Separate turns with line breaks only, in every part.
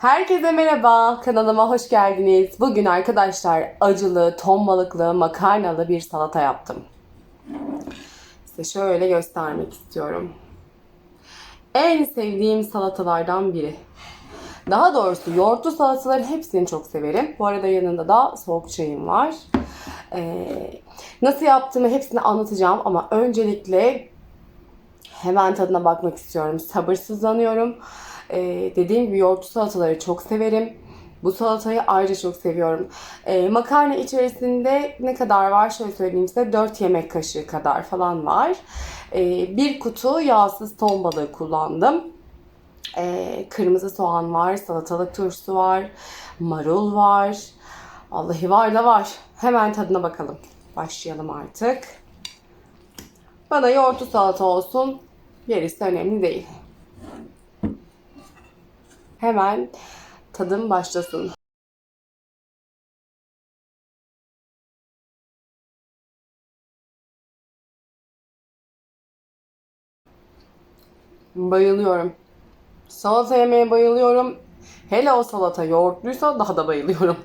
Herkese merhaba, kanalıma hoş geldiniz. Bugün arkadaşlar acılı, ton balıklı, makarnalı bir salata yaptım. Size şöyle göstermek istiyorum. En sevdiğim salatalardan biri. Daha doğrusu yoğurtlu salataları hepsini çok severim. Bu arada yanında da soğuk çayım var. Ee, nasıl yaptığımı hepsini anlatacağım ama öncelikle hemen tadına bakmak istiyorum. Sabırsızlanıyorum. Ee, dediğim gibi yoğurtlu salataları çok severim. Bu salatayı ayrıca çok seviyorum. Ee, makarna içerisinde ne kadar var şöyle söyleyeyim size 4 yemek kaşığı kadar falan var. Ee, bir kutu yağsız ton balığı kullandım. Ee, kırmızı soğan var, salatalık turşusu var, marul var. Vallahi var da var. Hemen tadına bakalım. Başlayalım artık. Bana yoğurtlu salata olsun. Gerisi önemli değil. Hemen tadım başlasın. Bayılıyorum. Salata yemeye bayılıyorum. Hele o salata yoğurtluysa daha da bayılıyorum.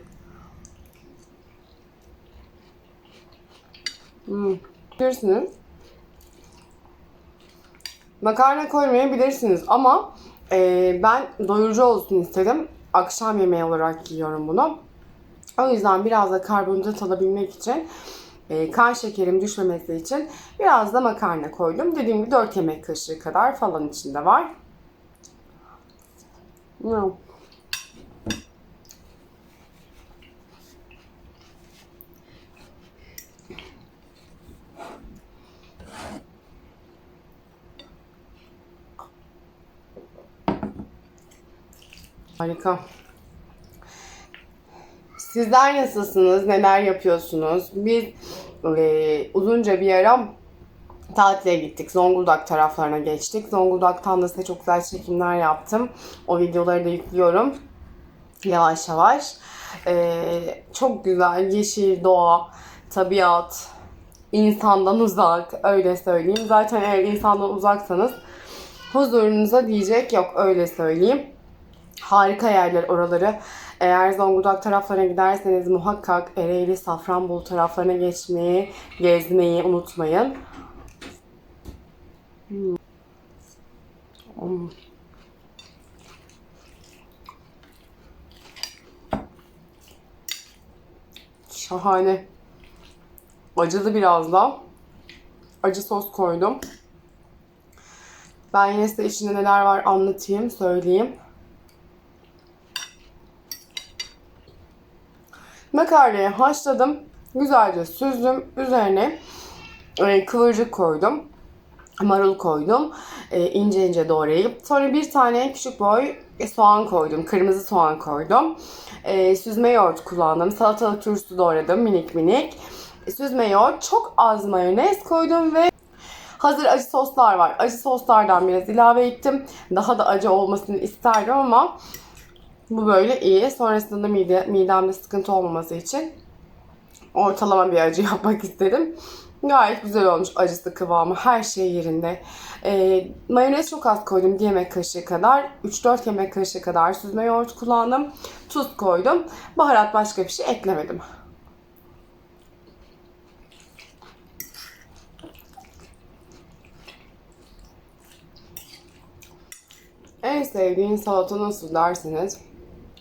Hmm. Bilirsiniz. Makarna koymayabilirsiniz ama e, ben doyurucu olsun istedim. Akşam yemeği olarak yiyorum bunu. O yüzden biraz da karbonhidrat alabilmek için e, kan şekerim düşmemesi için biraz da makarna koydum. Dediğim gibi 4 yemek kaşığı kadar falan içinde var. Hmm. Harika. Sizler nasılsınız? Neler yapıyorsunuz? Biz e, uzunca bir ara tatile gittik. Zonguldak taraflarına geçtik. Zonguldak'tan da size çok güzel çekimler yaptım. O videoları da yüklüyorum. Yavaş yavaş. E, çok güzel yeşil doğa, tabiat, insandan uzak öyle söyleyeyim. Zaten eğer insandan uzaksanız huzurunuza diyecek yok öyle söyleyeyim. Harika yerler oraları. Eğer Zonguldak taraflarına giderseniz muhakkak Ereğli, Safranbolu taraflarına geçmeyi, gezmeyi unutmayın. Hmm. Şahane. Acılı biraz da. Acı sos koydum. Ben yine size içinde neler var anlatayım, söyleyeyim. Makarnayı haşladım. Güzelce süzdüm. Üzerine e, kıvırcık koydum. Marul koydum. E, ince ince doğrayıp. Sonra bir tane küçük boy e, soğan koydum. Kırmızı soğan koydum. E, süzme yoğurt kullandım. Salatalık turşusu doğradım minik minik. E, süzme yoğurt. Çok az mayonez koydum ve Hazır acı soslar var. Acı soslardan biraz ilave ettim. Daha da acı olmasını isterdim ama bu böyle iyi. Sonrasında da mide, midemde sıkıntı olmaması için ortalama bir acı yapmak istedim. Gayet güzel olmuş acısı kıvamı. Her şey yerinde. Ee, mayonez çok az koydum. 1 yemek kaşığı kadar. 3-4 yemek kaşığı kadar süzme yoğurt kullandım. Tuz koydum. Baharat başka bir şey eklemedim. En sevdiğin salata nasıl derseniz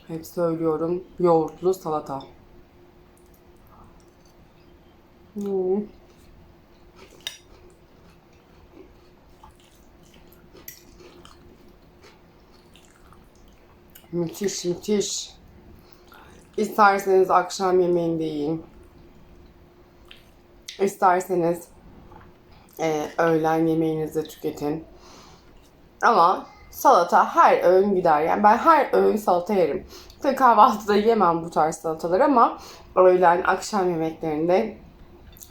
hep söylüyorum yoğurtlu salata. Hmm. Müthiş müthiş. İsterseniz akşam yemeğinde yiyin. İsterseniz e, öğlen yemeğinizde tüketin. Ama salata her öğün gider. Yani ben her öğün salata yerim. Tabii kahvaltıda yemem bu tarz salataları ama öğlen, akşam yemeklerinde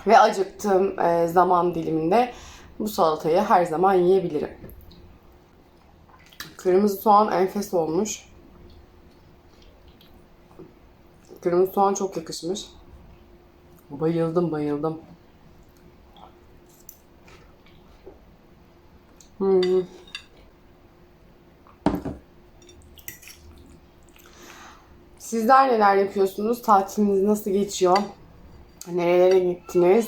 ve acıktığım e, zaman diliminde bu salatayı her zaman yiyebilirim. Kırmızı soğan enfes olmuş. Kırmızı soğan çok yakışmış. Bayıldım bayıldım. Hmm. Sizler neler yapıyorsunuz? Tatiliniz nasıl geçiyor? Nerelere gittiniz?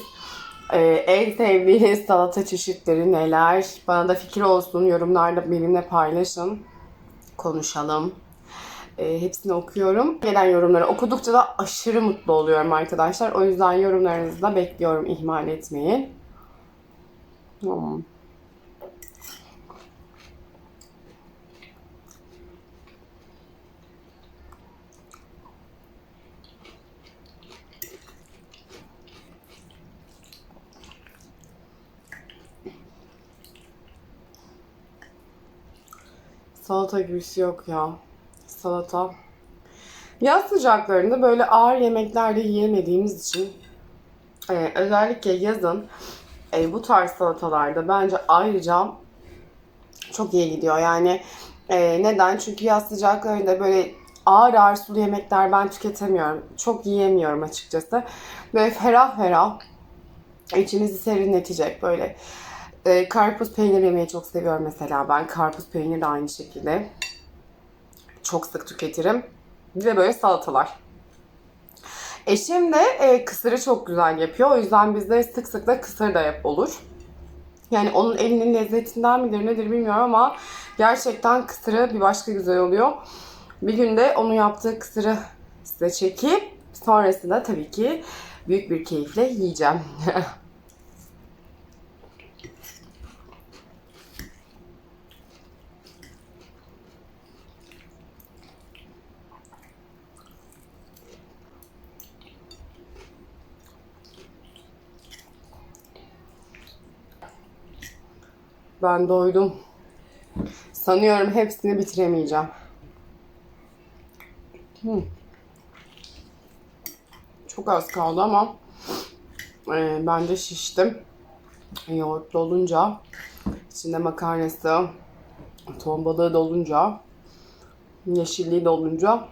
Ee, en sevdiğiniz salata çeşitleri neler? Bana da fikir olsun. Yorumlarda benimle paylaşın. Konuşalım. Ee, hepsini okuyorum. Gelen yorumları okudukça da aşırı mutlu oluyorum arkadaşlar. O yüzden yorumlarınızı da bekliyorum. ihmal etmeyin. Hmm. Salata gibisi yok ya. Salata. Yaz sıcaklarında böyle ağır yemekler de yiyemediğimiz için e, özellikle yazın e, bu tarz salatalarda bence ayrıca çok iyi gidiyor. Yani e, neden? Çünkü yaz sıcaklarında böyle ağır ağır sulu yemekler ben tüketemiyorum. Çok yiyemiyorum açıkçası. Böyle ferah ferah içinizi serinletecek böyle. E, karpuz peynir yemeyi çok seviyorum mesela ben. Karpuz peynir de aynı şekilde. Çok sık tüketirim. Bir de böyle salatalar. Eşim de e, kısırı çok güzel yapıyor. O yüzden bizde sık sık da kısır da yap olur. Yani onun elinin lezzetinden midir nedir bilmiyorum ama gerçekten kısırı bir başka güzel oluyor. Bir günde onun yaptığı kısırı size çekip sonrasında tabii ki büyük bir keyifle yiyeceğim. Ben doydum. Sanıyorum hepsini bitiremeyeceğim. Hmm. Çok az kaldı ama e, ben şiştim. Yoğurtlu olunca, içinde makarnası, ton balığı da olunca, yeşilliği de olunca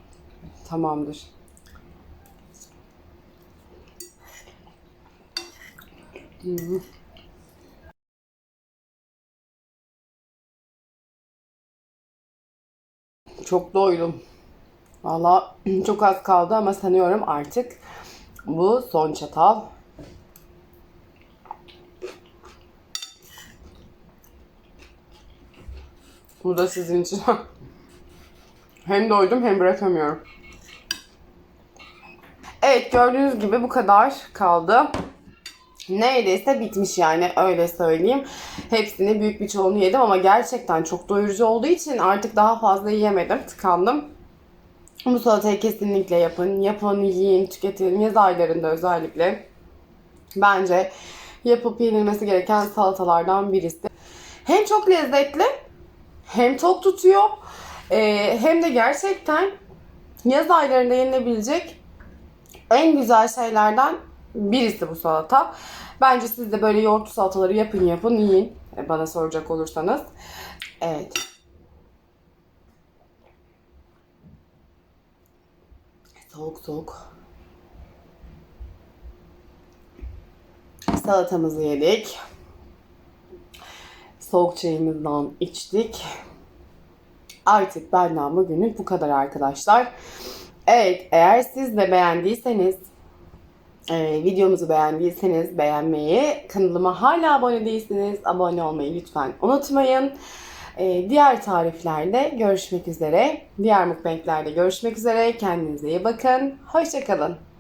tamamdır. Hmm. Çok doydum. Valla çok az kaldı ama sanıyorum artık bu son çatal. Bu da sizin için. hem doydum hem bırakamıyorum. Evet gördüğünüz gibi bu kadar kaldı. Neredeyse bitmiş yani öyle söyleyeyim. Hepsini büyük bir çoğunu yedim ama gerçekten çok doyurucu olduğu için artık daha fazla yiyemedim. Tıkandım. Bu salatayı kesinlikle yapın. Yapın, yiyin, tüketin. Yaz aylarında özellikle. Bence yapıp yenilmesi gereken salatalardan birisi. Hem çok lezzetli hem tok tutuyor ee, hem de gerçekten yaz aylarında yenilebilecek en güzel şeylerden birisi bu salata. Bence siz de böyle yoğurtlu salataları yapın yapın yiyin. E, Bana soracak olursanız. Evet. Soğuk soğuk. Salatamızı yedik. Soğuk çayımızdan içtik. Artık benden bugünlük bu kadar arkadaşlar. Evet eğer siz de beğendiyseniz ee, videomuzu beğendiyseniz beğenmeyi, kanalıma hala abone değilseniz abone olmayı lütfen unutmayın. Ee, diğer tariflerde görüşmek üzere. Diğer mukbanglerde görüşmek üzere. Kendinize iyi bakın. Hoşçakalın.